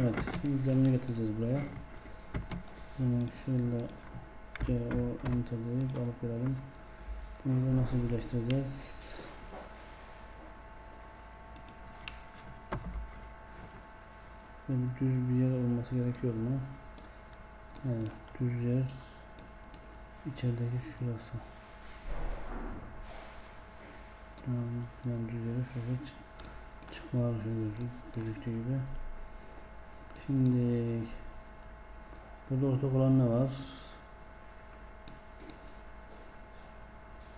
Evet, şimdi zemini getireceğiz buraya. Hemen şöyle CO enter deyip alıp gelelim. Bunu da nasıl birleştireceğiz? Böyle düz bir yer olması gerekiyor mu? Evet, düz yer içerideki şurası. Tamam, ben düz yere şöyle çık çıkmalar şöyle gözü- gözüktüğü gibi. Şimdi burada ortak olan ne var?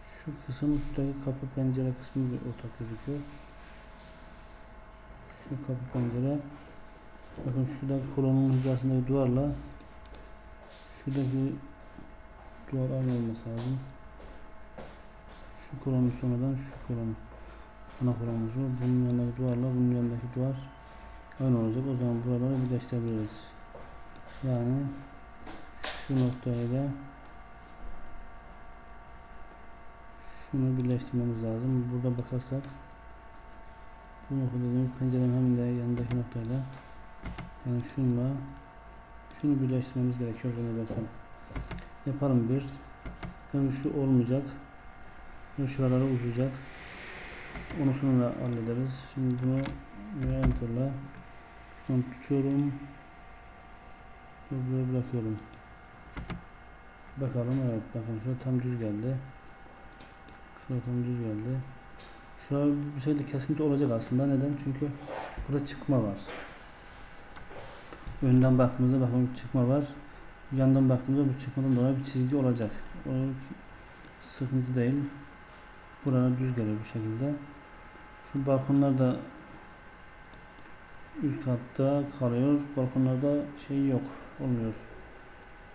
Şu kısım şuradaki kapı pencere kısmı bir ortak gözüküyor. Şu kapı pencere bakın şuradaki kolonun hizasındaki duvarla şuradaki duvar aynı olması lazım. Şu kolonun sonradan şu kolon ana kolonumuz var. Bunun yanındaki duvarla bunun yanındaki duvar aynı olacak. O zaman buraları birleştirebiliriz. Yani şu noktayı da şunu birleştirmemiz lazım. Burada bakarsak bu nokta dediğimiz pencerenin hem de yanındaki noktayla yani şunla şunu birleştirmemiz gerekiyor zannedersem. Yapalım bir. Yani şu olmayacak. Bu şuralara uzayacak. Onu sonra hallederiz. Şimdi bunu enter'la şuradan tutuyorum. Buraya bırakıyorum. Bakalım evet bakın şurada tam düz geldi. Şurada tam düz geldi. Şurada bir şekilde kesinti olacak aslında. Neden? Çünkü burada çıkma var. Önden baktığımızda bakın bir çıkma var. Yandan baktığımızda bu çıkmadan dolayı bir çizgi olacak. O sıkıntı değil. Buralar düz geliyor bu şekilde. Şu balkonlar da üst katta kalıyor. Balkonlarda şey yok. Olmuyor.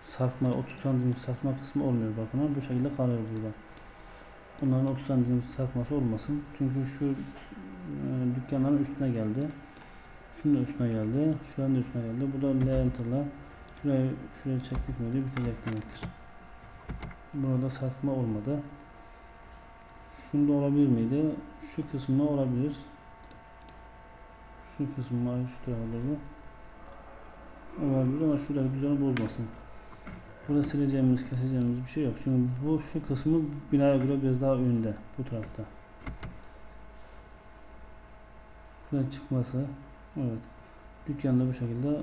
Sarkma 30 santim sarkma kısmı olmuyor balkonlar. Bu şekilde kalıyor burada. Bunların 30 santim sarkması olmasın. Çünkü şu e, dükkanların üstüne geldi. Şunun üstüne geldi. Şuranın üstüne geldi. Bu da L şuraya şuraya çektik miydi bitecek demektir. Burada sarkma olmadı. Şunda olabilir miydi? Şu kısmı olabilir. Şu kısmı şu tarafa doğru. Olabilir ama şurada düzeni bozmasın. Burada sileceğimiz, keseceğimiz bir şey yok. Çünkü bu şu kısmı binaya göre biraz daha önde. Bu tarafta. Şuraya çıkması. Evet. Dükkanda bu şekilde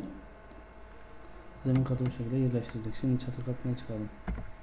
zemin katı bu şekilde yerleştirdik. Şimdi çatı katına çıkalım.